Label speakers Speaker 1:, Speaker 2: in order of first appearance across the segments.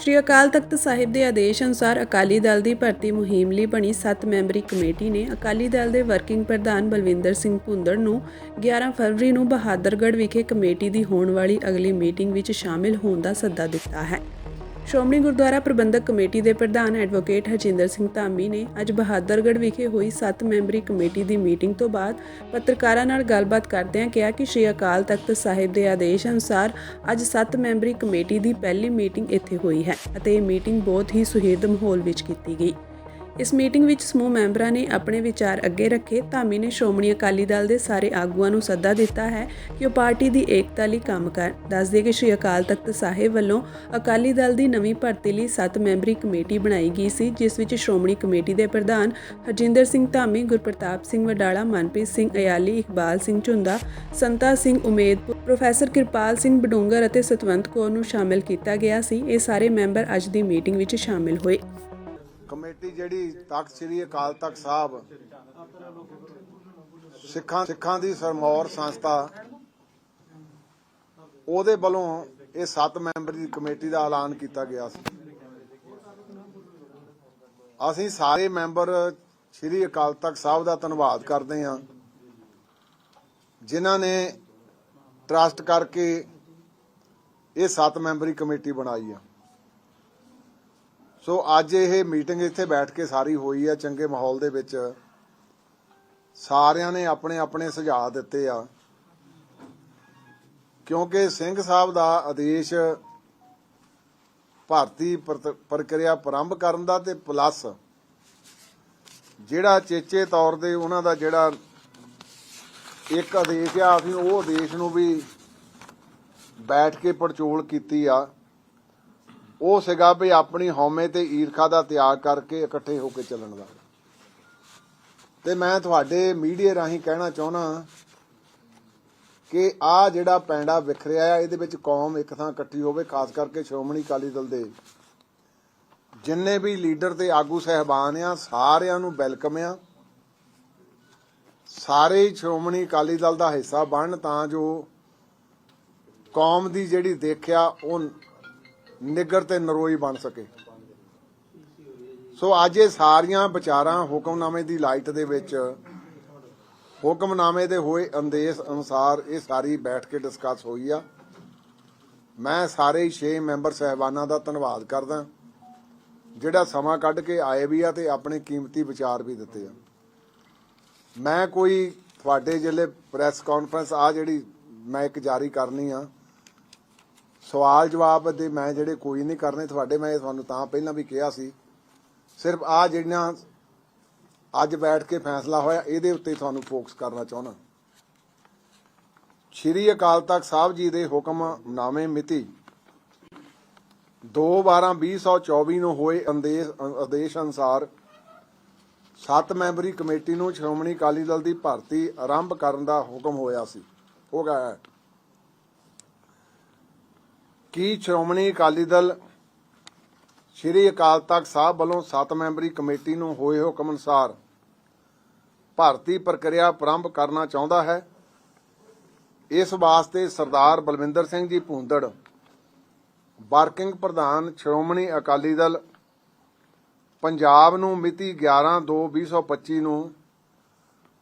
Speaker 1: ਸ਼੍ਰੀ ਅਕਾਲ ਤਖਤ ਸਾਹਿਬ ਦੇ ਆਦੇਸ਼ ਅਨੁਸਾਰ ਅਕਾਲੀ ਦਲ ਦੀ ਭਰਤੀ ਮੁਹਿੰਮ ਲਈ ਬਣੀ 7 ਮੈਂਬਰੀ ਕਮੇਟੀ ਨੇ ਅਕਾਲੀ ਦਲ ਦੇ ਵਰਕਿੰਗ ਪ੍ਰਧਾਨ ਬਲਵਿੰਦਰ ਸਿੰਘ ਭੁੰਦੜ ਨੂੰ 11 ਫਰਵਰੀ ਨੂੰ ਬਹਾਦਰਗੜ੍ਹ ਵਿਖੇ ਕਮੇਟੀ ਦੀ ਹੋਣ ਵਾਲੀ ਅਗਲੀ ਮੀਟਿੰਗ ਵਿੱਚ ਸ਼ਾਮਿਲ ਹੋਣ ਦਾ ਸੱਦਾ ਦਿੱਤਾ ਹੈ। ਸ਼੍ਰੋਮਣੀ ਗੁਰਦੁਆਰਾ ਪ੍ਰਬੰਧਕ ਕਮੇਟੀ ਦੇ ਪ੍ਰਧਾਨ ਐਡਵੋਕੇਟ ਹਰਜਿੰਦਰ ਸਿੰਘ ਧਾਮੀ ਨੇ ਅੱਜ ਬਹਾਦਰਗੜ੍ਹ ਵਿਖੇ ਹੋਈ 7 ਮੈਂਬਰੀ ਕਮੇਟੀ ਦੀ ਮੀਟਿੰਗ ਤੋਂ ਬਾਅਦ ਪੱਤਰਕਾਰਾਂ ਨਾਲ ਗੱਲਬਾਤ ਕਰਦਿਆਂ ਕਿਹਾ ਕਿ ਸ਼੍ਰੀ ਅਕਾਲ ਤਖਤ ਸਾਹਿਬ ਦੇ ਆਦੇਸ਼ ਅਨੁਸਾਰ ਅੱਜ 7 ਮੈਂਬਰੀ ਕਮੇਟੀ ਦੀ ਪਹਿਲੀ ਮੀਟਿੰਗ ਇੱਥੇ ਹੋਈ ਹੈ ਅਤੇ ਇਹ ਮੀਟਿੰਗ ਬਹੁਤ ਹੀ ਸੁਹਿਰਦ ਮਾਹੌਲ ਵਿੱਚ ਕੀਤੀ ਗਈ। ਇਸ ਮੀਟਿੰਗ ਵਿੱਚ ਸਮੂਹ ਮੈਂਬਰਾਂ ਨੇ ਆਪਣੇ ਵਿਚਾਰ ਅੱਗੇ ਰੱਖੇ। ਧਾਮੀ ਨੇ ਸ਼੍ਰੋਮਣੀ ਅਕਾਲੀ ਦਲ ਦੇ ਸਾਰੇ ਆਗੂਆਂ ਨੂੰ ਸੱਦਾ ਦਿੱਤਾ ਹੈ ਕਿ ਉਹ ਪਾਰਟੀ ਦੀ ਏਕਤਾ ਲਈ ਕੰਮ ਕਰਨ। ਦੱਸਦੇ ਕਿ ਸ਼੍ਰੀ ਅਕਾਲ ਤਖਤ ਸਾਹਿਬ ਵੱਲੋਂ ਅਕਾਲੀ ਦਲ ਦੀ ਨਵੀਂ ਭਰਤੀ ਲਈ 7 ਮੈਂਬਰੀ ਕਮੇਟੀ ਬਣਾਈ ਗਈ ਸੀ, ਜਿਸ ਵਿੱਚ ਸ਼੍ਰੋਮਣੀ ਕਮੇਟੀ ਦੇ ਪ੍ਰਧਾਨ ਹਰਜਿੰਦਰ ਸਿੰਘ ਧਾਮੀ, ਗੁਰਪ੍ਰਤਾਪ ਸਿੰਘ ਵਡਾਲਾ, ਮਨਪ੍ਰੀਤ ਸਿੰਘ ਅਯਾਲੀ, ਇਕਬਾਲ ਸਿੰਘ ਝੁੰਦਾ, ਸੰਤਾ ਸਿੰਘ ਉਮੇਦਪੁਰ, ਪ੍ਰੋਫੈਸਰ ਕਿਰਪਾਲ ਸਿੰਘ ਬਡੂੰਗਰ ਅਤੇ ਸਤਵੰਤ ਕੌਰ ਨੂੰ ਸ਼ਾਮਿਲ ਕੀਤਾ ਗਿਆ ਸੀ। ਇਹ ਸਾਰੇ ਮੈਂਬਰ ਅੱਜ ਦੀ ਮੀਟਿੰਗ ਵਿੱਚ ਸ਼ਾਮਿਲ ਹੋਏ।
Speaker 2: ਕਮੇਟੀ ਜਿਹੜੀ ਤਖਤ ਸ੍ਰੀ ਅਕਾਲ ਤਖਤ ਸਾਹਿਬ, ਸਿੱਖਾਂ ਸਿੱਖਾਂ ਦੀ ਸਰਮੌਰ ਸੰਸਥਾ, ਉਹਦੇ ਵੱਲੋਂ ਇਹ 7 ਮੈਂਬਰੀ ਕਮੇਟੀ ਦਾ ਐਲਾਨ ਕੀਤਾ ਗਿਆ ਸੀ। ਅਸੀਂ ਸਾਰੇ ਮੈਂਬਰ ਸ੍ਰੀ ਅਕਾਲ ਤਖਤ ਸਾਹਿਬ ਦਾ ਧੰਨਵਾਦ ਕਰਦੇ ਹਾਂ, ਜਿਨ੍ਹਾਂ ਨੇ ਟਰਸਟ ਕਰਕੇ ਇਹ 7 ਮੈਂਬਰੀ ਕਮੇਟੀ ਬਣਾਈ ਆ। ਸੋ ਅੱਜ ਇਹ ਮੀਟਿੰਗ ਇੱਥੇ ਬੈਠ ਕੇ ਸਾਰੀ ਹੋਈ ਆ ਚੰਗੇ ਮਾਹੌਲ ਦੇ ਵਿੱਚ। ਸਾਰਿਆਂ ਨੇ ਆਪਣੇ ਆਪਣੇ ਸੁਝਾਅ ਦਿੱਤੇ ਆ। ਕਿਉਂਕਿ ਸਿੰਘ ਸਾਹਿਬ ਦਾ ਆਦੇਸ਼ ਭਾਰਤੀ ਪ੍ਰਤ- ਪ੍ਰਕਿਰਿਆ ਪ੍ਰਾਰੰਭ ਕਰਨ ਦਾ ਤੇ ਪਲੱਸ ਜਿਹੜਾ ਚੇਚੇ ਤੌਰ ਦੇ ਉਹਨਾਂ ਦਾ ਜਿਹੜਾ ਇੱਕ ਆਦੇਸ਼ ਆ, ਅਸੀਂ ਉਹ ਆਦੇਸ਼ ਨੂੰ ਵੀ ਬੈਠ ਕੇ ਪੜਚੋਲ ਕੀਤੀ ਆ। ਉਹ ਸੀਗਾ ਵੀ ਆਪਣੀ ਹਉਮੈ ਤੇ ਈਰਖਾ ਦਾ ਤਿਆਗ ਕਰਕੇ ਇਕੱਠੇ ਹੋ ਕੇ ਚੱਲਣ ਦਾ। ਤੇ ਮੈਂ ਤੁਹਾਡੇ ਮੀਡੀਆ ਰਾਹੀਂ ਕਹਿਣਾ ਚਾਹੁੰਦਾ ਕਿ ਆ ਜਿਹੜਾ ਪੈਂਡਾ ਵਿਖਰਿਆ ਆ, ਇਹਦੇ ਵਿੱਚ ਕੌਮ ਇੱਕ ਥਾਂ ਇਕੱਠੀ ਹੋਵੇ, ਖਾਸ ਕਰਕੇ ਸ਼੍ਰੋਮਣੀ ਅਕਾਲੀ ਦਲ ਦੇ। ਜਿੰਨੇ ਵੀ ਲੀਡਰ ਤੇ ਆਗੂ ਸਹਿਬਾਨ ਆ, ਸਾਰਿਆਂ ਨੂੰ ਵੈਲਕਮ ਆ। ਸਾਰੇ ਸ਼੍ਰੋਮਣੀ ਅਕਾਲੀ ਦਲ ਦਾ ਹਿੱਸਾ ਬਣਨ ਤਾਂ ਜੋ ਕੌਮ ਦੀ ਜਿਹੜੀ ਦੇਖਿਆ ਉਹ ਨਿੱਗਰ ਤੇ ਨਰੋਈ ਬਣ ਸਕੇ। ਸੋ ਅੱਜ ਇਹ ਸਾਰੀਆਂ ਵਿਚਾਰਾਂ ਹੁਕਮਨਾਮੇ ਦੀ ਲਾਈਟ ਦੇ ਵਿੱਚ, ਹੁਕਮਨਾਮੇ ਦੇ ਹੋਏ ਅੰਦੇਸ਼ ਅਨੁਸਾਰ ਇਹ ਸਾਰੀ ਬੈਠ ਕੇ ਡਿਸਕਸ ਹੋਈ ਆ। ਮੈਂ ਸਾਰੇ ਹੀ 6 ਮੈਂਬਰ ਸਹਿਬਾਨਾਂ ਦਾ ਧੰਨਵਾਦ ਕਰਦਾ। ਜਿਹੜਾ ਸਮਾਂ ਕੱਢ ਕੇ ਆਏ ਵੀ ਆ ਤੇ ਆਪਣੇ ਕੀਮਤੀ ਵਿਚਾਰ ਵੀ ਦਿੱਤੇ ਆ। ਮੈਂ ਕੋਈ ਤੁਹਾਡੇ ਜਿਹੜੇ ਪ੍ਰੈਸ ਕਾਨਫਰੰਸ ਆ ਜਿਹੜੀ ਮੈਂ ਇੱਕ ਜਾਰੀ ਕਰਨੀ ਆ। ਸਵਾਲ ਜਵਾਬ ਦੇ ਮੈਂ ਜਿਹੜੇ ਕੋਈ ਨਹੀਂ ਕਰਨੇ ਤੁਹਾਡੇ, ਮੈਂ ਤੁਹਾਨੂੰ ਤਾਂ ਪਹਿਲਾਂ ਵੀ ਕਿਹਾ ਸੀ। ਸਿਰਫ ਆ ਜਿਹੜੀਆਂ ਅੱਜ ਬੈਠ ਕੇ ਫੈਸਲਾ ਹੋਇਆ, ਇਹਦੇ ਉੱਤੇ ਤੁਹਾਨੂੰ ਫੋਕਸ ਕਰਨਾ ਚਾਹੁੰਦਾ। ਸ਼੍ਰੀ ਅਕਾਲ ਤਖਤ ਸਾਹਿਬ ਜੀ ਦੇ ਹੁਕਮਨਾਮੇ ਮਿਤੀ 2/12/2024 ਨੂੰ ਹੋਏ ਆਦੇਸ਼ ਅਨੁਸਾਰ ਸੱਤ ਮੈਂਬਰੀ ਕਮੇਟੀ ਨੂੰ ਸ਼੍ਰੋਮਣੀ ਅਕਾਲੀ ਦਲ ਦੀ ਭਰਤੀ ਆਰੰਭ ਕਰਨ ਦਾ ਹੁਕਮ ਹੋਇਆ ਸੀ। ਹੋ ਗਿਆ ਹੈ ਕੀ ਸ਼੍ਰੋਮਣੀ ਅਕਾਲੀ ਦਲ ਸ਼੍ਰੀ ਅਕਾਲ ਤਖਤ ਸਾਹਿਬ ਵੱਲੋਂ 7 ਮੈਂਬਰੀ ਕਮੇਟੀ ਨੂੰ ਹੋਏ ਹੁਕਮ ਅਨੁਸਾਰ ਭਾਰਤੀ ਪ੍ਰਕਿਰਿਆ ਆਰੰਭ ਕਰਨਾ ਚਾਹੁੰਦਾ ਹੈ? ਇਸ ਵਾਸਤੇ ਸਰਦਾਰ ਬਲਵਿੰਦਰ ਸਿੰਘ ਜੀ ਭੂੰਦੜ, ਵਰਕਿੰਗ ਪ੍ਰਧਾਨ ਸ਼੍ਰੋਮਣੀ ਅਕਾਲੀ ਦਲ ਪੰਜਾਬ ਨੂੰ ਮਿਤੀ 11/2/2025 ਨੂੰ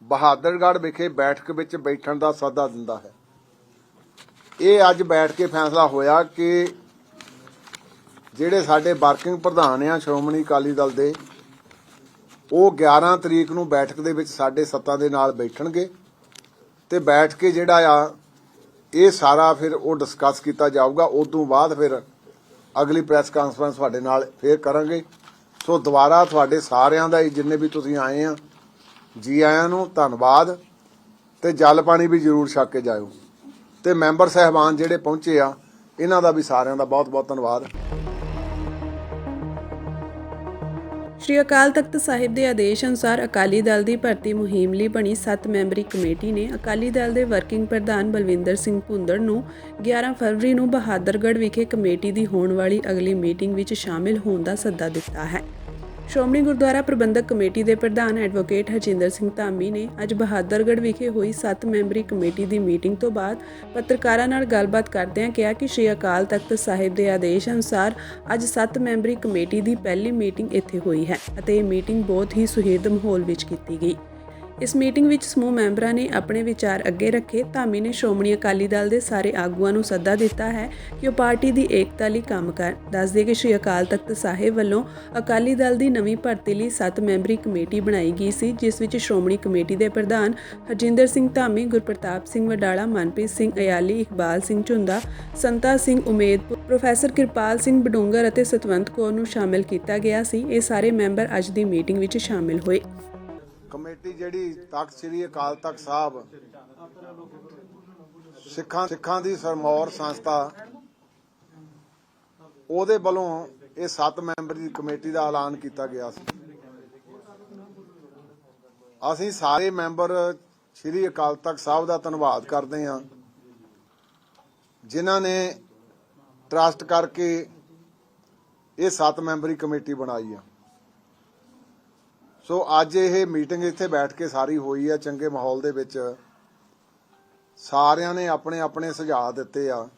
Speaker 2: ਬਹਾਦਰਗੜ੍ਹ ਵਿਖੇ ਬੈਠਕ ਵਿੱਚ ਬੈਠਣ ਦਾ ਸੱਦਾ ਦਿੰਦਾ ਹੈ। ਇਹ ਅੱਜ ਬੈਠ ਕੇ ਫੈਸਲਾ ਹੋਇਆ ਕਿ ਜਿਹੜੇ ਸਾਡੇ ਵਰਕਿੰਗ ਪ੍ਰਧਾਨ ਆ, ਸ਼੍ਰੋਮਣੀ ਅਕਾਲੀ ਦਲ ਦੇ, ਉਹ 11 ਤਰੀਕ ਨੂੰ ਬੈਠਕ ਦੇ ਵਿੱਚ ਸਾਡੇ ਸੱਤਾ ਦੇ ਨਾਲ ਬੈਠਣਗੇ ਤੇ ਬੈਠ ਕੇ ਜਿਹੜਾ ਆ, ਇਹ ਸਾਰਾ ਫਿਰ ਉਹ ਡਿਸਕਸ ਕੀਤਾ ਜਾਊਗਾ। ਉਸ ਤੋਂ ਬਾਅਦ ਫਿਰ ਅਗਲੀ ਪ੍ਰੈਸ ਕਾਨਫਰੰਸ ਤੁਹਾਡੇ ਨਾਲ ਫੇਰ ਕਰਾਂਗੇ। ਸੋ ਦੁਬਾਰਾ ਤੁਹਾਡੇ ਸਾਰਿਆਂ ਦਾ ਹੀ, ਜਿੰਨੇ ਵੀ ਤੁਸੀਂ ਆਏ ਆ, ਜੀ ਆਇਆਂ ਨੂੰ ਧੰਨਵਾਦ ਤੇ ਜਲ ਪਾਣੀ ਵੀ ਜ਼ਰੂਰ ਛਕ ਕੇ ਜਾਇਓ। ਤੇ ਮੈਂਬਰ ਸਹਿਬਾਨ ਜਿਹੜੇ ਪਹੁੰਚੇ ਆ, ਇਹਨਾਂ ਦਾ ਵੀ ਸਾਰਿਆਂ ਦਾ ਬਹੁਤ ਬਹੁਤ ਧੰਨਵਾਦ।
Speaker 1: ਸ਼੍ਰੀ ਅਕਾਲ ਤਖਤ ਸਾਹਿਬ ਦੇ ਆਦੇਸ਼ ਅਨੁਸਾਰ ਅਕਾਲੀ ਦਲ ਦੀ ਭਰਤੀ ਮੁਹਿੰਮ ਲਈ ਬਣੀ 7 ਮੈਂਬਰੀ ਕਮੇਟੀ ਨੇ ਅਕਾਲੀ ਦਲ ਦੇ ਵਰਕਿੰਗ ਪ੍ਰਧਾਨ ਬਲਵਿੰਦਰ ਸਿੰਘ ਭੁੰਦੜ ਨੂੰ 11 ਫਰਵਰੀ ਨੂੰ ਬਹਾਦਰਗੜ੍ਹ ਵਿਖੇ ਕਮੇਟੀ ਦੀ ਹੋਣ ਵਾਲੀ ਅਗਲੀ ਮੀਟਿੰਗ ਵਿੱਚ ਸ਼ਾਮਿਲ ਹੋਣ ਦਾ ਸੱਦਾ ਦਿੱਤਾ ਹੈ। ਸ਼੍ਰੋਮਣੀ ਗੁਰਦੁਆਰਾ ਪ੍ਰਬੰਧਕ ਕਮੇਟੀ ਦੇ ਪ੍ਰਧਾਨ ਐਡਵੋਕੇਟ ਹਰਜਿੰਦਰ ਸਿੰਘ ਧਾਮੀ ਨੇ ਅੱਜ ਬਹਾਦਰਗੜ੍ਹ ਵਿਖੇ ਹੋਈ 7 ਮੈਂਬਰੀ ਕਮੇਟੀ ਦੀ ਮੀਟਿੰਗ ਤੋਂ ਬਾਅਦ ਪੱਤਰਕਾਰਾਂ ਨਾਲ ਗੱਲਬਾਤ ਕਰਦਿਆਂ ਕਿਹਾ ਕਿ ਸ਼੍ਰੀ ਅਕਾਲ ਤਖਤ ਸਾਹਿਬ ਦੇ ਆਦੇਸ਼ ਅਨੁਸਾਰ ਅੱਜ 7 ਮੈਂਬਰੀ ਕਮੇਟੀ ਦੀ ਪਹਿਲੀ ਮੀਟਿੰਗ ਇੱਥੇ ਹੋਈ ਹੈ ਅਤੇ ਇਹ ਮੀਟਿੰਗ ਬਹੁਤ ਹੀ ਸੁਹਿਰਦ ਮਾਹੌਲ ਵਿੱਚ ਕੀਤੀ ਗਈ। ਇਸ ਮੀਟਿੰਗ ਵਿੱਚ ਸਮੂਹ ਮੈਂਬਰਾਂ ਨੇ ਆਪਣੇ ਵਿਚਾਰ ਅੱਗੇ ਰੱਖੇ। ਧਾਮੀ ਨੇ ਸ਼੍ਰੋਮਣੀ ਅਕਾਲੀ ਦਲ ਦੇ ਸਾਰੇ ਆਗੂਆਂ ਨੂੰ ਸੱਦਾ ਦਿੱਤਾ ਹੈ ਕਿ ਉਹ ਪਾਰਟੀ ਦੀ ਏਕਤਾ ਲਈ ਕੰਮ ਕਰਨ ਦੱਸਦੇ ਕਿ ਸ਼੍ਰੀ ਅਕਾਲ ਤਖਤ ਸਾਹਿਬ ਵੱਲੋਂ ਅਕਾਲੀ ਦਲ ਦੀ ਨਵੀਂ ਭਰਤੀ ਲਈ 7 ਮੈਂਬਰੀ ਕਮੇਟੀ ਬਣਾਈ ਗਈ ਸੀ, ਜਿਸ ਵਿੱਚ ਸ਼੍ਰੋਮਣੀ ਕਮੇਟੀ ਦੇ ਪ੍ਰਧਾਨ ਹਰਜਿੰਦਰ ਸਿੰਘ ਧਾਮੀ, ਗੁਰਪ੍ਰਤਾਪ ਸਿੰਘ ਵਡਾਲਾ, ਮਨਪ੍ਰੀਤ ਸਿੰਘ ਅਯਾਲੀ, ਇਕਬਾਲ ਸਿੰਘ ਝੁੰਦਾ, ਸੰਤਾ ਸਿੰਘ ਉਮੇਦਪੁਰ ਪ੍ਰੋਫੈਸਰ ਕਿਰਪਾਲ ਸਿੰਘ ਬਡੂੰਗਰ ਅਤੇ ਸਤਵੰਤ ਕੌਰ ਨੂੰ ਸ਼ਾਮਿਲ ਕੀਤਾ ਗਿਆ ਸੀ। ਇਹ ਸਾਰੇ ਮੈਂਬਰ ਅੱਜ ਦੀ ਮੀਟਿੰਗ ਵਿੱਚ ਸ਼ਾਮਿਲ ਹੋਏ।
Speaker 2: ਕਮੇਟੀ ਜਿਹੜੀ ਤਖਤ ਸ੍ਰੀ ਅਕਾਲ ਤਖਤ ਸਾਹਿਬ, ਸਿੱਖਾਂ ਸਿੱਖਾਂ ਦੀ ਸਰਮੌਰ ਸੰਸਥਾ, ਉਹਦੇ ਵੱਲੋਂ ਇਹ 7 ਮੈਂਬਰੀ ਦੀ ਕਮੇਟੀ ਦਾ ਐਲਾਨ ਕੀਤਾ ਗਿਆ ਸੀ। ਅਸੀਂ ਸਾਰੇ ਮੈਂਬਰ ਸ੍ਰੀ ਅਕਾਲ ਤਖਤ ਸਾਹਿਬ ਦਾ ਧੰਨਵਾਦ ਕਰਦੇ ਹਾਂ, ਜਿਨ੍ਹਾਂ ਨੇ ਟਰਸਟ ਕਰਕੇ ਇਹ 7 ਮੈਂਬਰੀ ਕਮੇਟੀ ਬਣਾਈ ਆ। ਸੋ ਅੱਜ ਇਹ ਮੀਟਿੰਗ ਇੱਥੇ ਬੈਠ ਕੇ ਸਾਰੀ ਹੋਈ ਆ, ਚੰਗੇ ਮਾਹੌਲ ਦੇ ਵਿੱਚ। ਸਾਰਿਆਂ ਨੇ ਆਪਣੇ ਆਪਣੇ ਸੁਝਾਅ ਦਿੱਤੇ ਆ।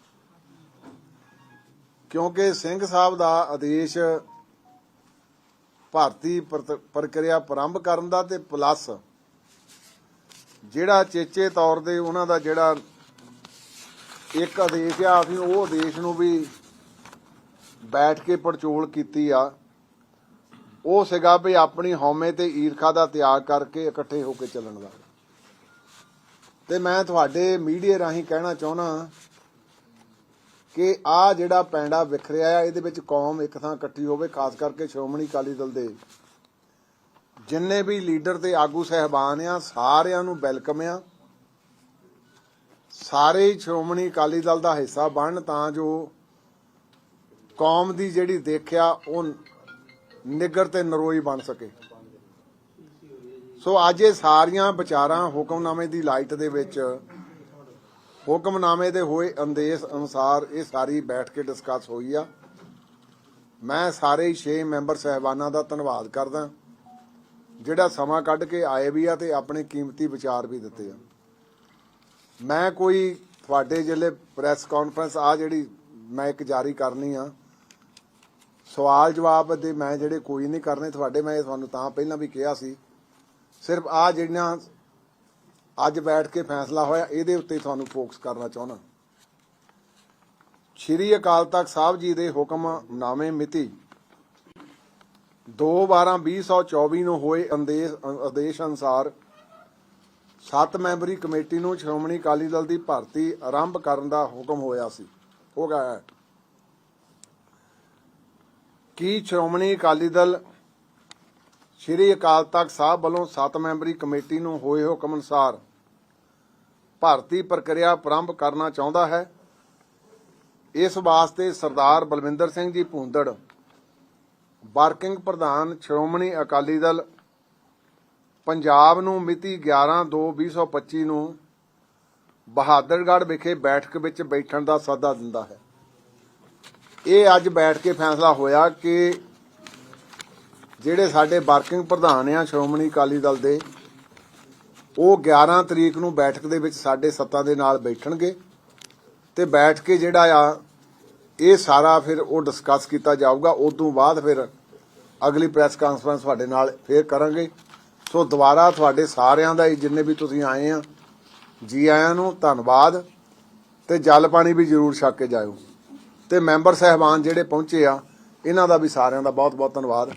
Speaker 2: ਕਿਉਂਕਿ ਸਿੰਘ ਸਾਹਿਬ ਦਾ ਆਦੇਸ਼ ਭਾਰਤੀ ਪ੍ਰਤ- ਪ੍ਰਕਿਰਿਆ ਪ੍ਰਾਰੰਭ ਕਰਨ ਦਾ ਤੇ ਪਲੱਸ ਜਿਹੜਾ ਚੇਚੇ ਤੌਰ ਦੇ ਉਹਨਾਂ ਦਾ ਜਿਹੜਾ ਇੱਕ ਆਦੇਸ਼ ਆ, ਅਸੀਂ ਉਹ ਆਦੇਸ਼ ਨੂੰ ਵੀ ਬੈਠ ਕੇ ਪੜਚੋਲ ਕੀਤੀ ਆ। ਉਹ ਸੀਗਾ ਵੀ ਆਪਣੀ ਹਉਮੈ ਤੇ ਈਰਖਾ ਦਾ ਤਿਆਗ ਕਰਕੇ ਇਕੱਠੇ ਹੋ ਕੇ ਚੱਲਣ ਦਾ। ਤੇ ਮੈਂ ਤੁਹਾਡੇ ਮੀਡੀਆ ਰਾਹੀਂ ਕਹਿਣਾ ਚਾਹੁੰਦਾ ਕਿ ਆ ਜਿਹੜਾ ਪੈਂਡਾ ਵਿਖਰਿਆ ਆ, ਇਹਦੇ ਵਿੱਚ ਕੌਮ ਇੱਕ ਥਾਂ ਇਕੱਠੀ ਹੋਵੇ, ਖਾਸ ਕਰਕੇ ਸ਼੍ਰੋਮਣੀ ਅਕਾਲੀ ਦਲ ਦੇ। ਜਿੰਨੇ ਵੀ ਲੀਡਰ ਤੇ ਆਗੂ ਸਹਿਬਾਨ ਆ, ਸਾਰਿਆਂ ਨੂੰ ਵੈਲਕਮ ਆ। ਸਾਰੇ ਸ਼੍ਰੋਮਣੀ ਅਕਾਲੀ ਦਲ ਦਾ ਹਿੱਸਾ ਬਣਨ ਤਾਂ ਜੋ ਕੌਮ ਦੀ ਜਿਹੜੀ ਦੇਖਿਆ ਉਹ ਨਿੱਗਰ ਤੇ ਨਰੋਈ ਬਣ ਸਕੇ। ਸੋ ਅੱਜ ਇਹ ਸਾਰੀਆਂ ਵਿਚਾਰਾਂ ਹੁਕਮਨਾਮੇ ਦੀ ਲਾਈਟ ਦੇ ਵਿੱਚ, ਹੁਕਮਨਾਮੇ ਦੇ ਹੋਏ ਅੰਦੇਸ਼ ਅਨੁਸਾਰ ਇਹ ਸਾਰੀ ਬੈਠ ਕੇ ਡਿਸਕਸ ਹੋਈ ਆ। ਮੈਂ ਸਾਰੇ 6 ਮੈਂਬਰ ਸਹਿਬਾਨਾਂ ਦਾ ਧੰਨਵਾਦ ਕਰਦਾ। ਜਿਹੜਾ ਸਮਾਂ ਕੱਢ ਕੇ ਆਏ ਵੀ ਆ ਤੇ ਆਪਣੇ ਕੀਮਤੀ ਵਿਚਾਰ ਵੀ ਦਿੱਤੇ ਆ। ਮੈਂ ਕੋਈ ਤੁਹਾਡੇ ਜਿਹੜੇ ਪ੍ਰੈਸ ਕਾਨਫਰੰਸ ਆ ਜਿਹੜੀ ਮੈਂ ਇੱਕ ਜਾਰੀ ਕਰਨੀ ਆ। ਸਵਾਲ ਜਵਾਬ ਦੇ ਮੈਂ ਜਿਹੜੇ ਕੋਈ ਨਹੀਂ ਕਰਨੇ ਤੁਹਾਡੇ, ਮੈਂ ਤੁਹਾਨੂੰ ਤਾਂ ਪਹਿਲਾਂ ਵੀ ਕਿਹਾ ਸੀ। ਸਿਰਫ ਆ ਜਿਹੜੀਆਂ ਅੱਜ ਬੈਠ ਕੇ ਫੈਸਲਾ ਹੋਇਆ, ਇਹਦੇ ਉੱਤੇ ਤੁਹਾਨੂੰ ਫੋਕਸ ਕਰਨਾ ਚਾਹੁੰਦਾ। ਸ਼੍ਰੀ ਅਕਾਲ ਤਖਤ ਸਾਹਿਬ ਜੀ ਦੇ ਹੁਕਮਨਾਮੇ ਮਿਤੀ 2/12/2024 ਨੂੰ ਹੋਏ ਆਦੇਸ਼ ਅਨੁਸਾਰ ਸੱਤ ਮੈਂਬਰੀ ਕਮੇਟੀ ਨੂੰ ਸ਼੍ਰੋਮਣੀ ਅਕਾਲੀ ਦਲ ਦੀ ਭਰਤੀ ਆਰੰਭ ਕਰਨ ਦਾ ਹੁਕਮ ਹੋਇਆ ਸੀ। ਹੋ ਗਿਆ ਹੈ। ਕੀ ਸ਼੍ਰੋਮਣੀ ਅਕਾਲੀ ਦਲ ਸ਼੍ਰੀ ਅਕਾਲ ਤਖਤ ਸਾਹਿਬ ਵੱਲੋਂ 7 ਮੈਂਬਰੀ ਕਮੇਟੀ ਨੂੰ ਹੋਏ ਹੁਕਮ ਅਨੁਸਾਰ ਭਾਰਤੀ ਪ੍ਰਕਿਰਿਆ ਪ੍ਰਾਰੰਭ ਕਰਨਾ ਚਾਹੁੰਦਾ ਹੈ? ਇਸ ਵਾਸਤੇ ਸਰਦਾਰ ਬਲਵਿੰਦਰ ਸਿੰਘ ਜੀ ਭੂੰਦੜ, ਵਰਕਿੰਗ ਪ੍ਰਧਾਨ ਸ਼੍ਰੋਮਣੀ ਅਕਾਲੀ ਦਲ ਪੰਜਾਬ ਨੂੰ ਮਿਤੀ 11/2/2025 ਨੂੰ ਬਹਾਦਰਗੜ੍ਹ ਵਿਖੇ ਬੈਠਕ ਵਿੱਚ ਬੈਠਣ ਦਾ ਸੱਦਾ ਦਿੰਦਾ ਹੈ। ਇਹ ਅੱਜ ਬੈਠ ਕੇ ਫੈਸਲਾ ਹੋਇਆ ਕਿ ਜਿਹੜੇ ਸਾਡੇ ਵਰਕਿੰਗ ਪ੍ਰਧਾਨ ਆ, ਸ਼੍ਰੋਮਣੀ ਅਕਾਲੀ ਦਲ ਦੇ, ਉਹ 11 ਤਰੀਕ ਨੂੰ ਬੈਠਕ ਦੇ ਵਿੱਚ ਸਾਡੇ ਸੱਤਾ ਦੇ ਨਾਲ ਬੈਠਣਗੇ ਤੇ ਬੈਠ ਕੇ ਜਿਹੜਾ ਆ, ਇਹ ਸਾਰਾ ਫਿਰ ਉਹ ਡਿਸਕਸ ਕੀਤਾ ਜਾਊਗਾ। ਉਸ ਤੋਂ ਬਾਅਦ ਫਿਰ ਅਗਲੀ ਪ੍ਰੈਸ ਕਾਨਫਰੰਸ ਤੁਹਾਡੇ ਨਾਲ ਫੇਰ ਕਰਾਂਗੇ। ਸੋ ਦੁਬਾਰਾ ਤੁਹਾਡੇ ਸਾਰਿਆਂ ਦਾ ਹੀ, ਜਿੰਨੇ ਵੀ ਤੁਸੀਂ ਆਏ ਆ, ਜੀ ਆਇਆਂ ਨੂੰ ਧੰਨਵਾਦ ਤੇ ਜਲ ਪਾਣੀ ਵੀ ਜ਼ਰੂਰ ਛਕ ਕੇ ਜਾਇਓ। ਤੇ ਮੈਂਬਰ ਸਹਿਬਾਨ ਜਿਹੜੇ ਪਹੁੰਚੇ ਆ ਇਹਨਾਂ ਦਾ ਵੀ ਸਾਰਿਆਂ ਦਾ ਬਹੁਤ ਬਹੁਤ ਧੰਨਵਾਦ।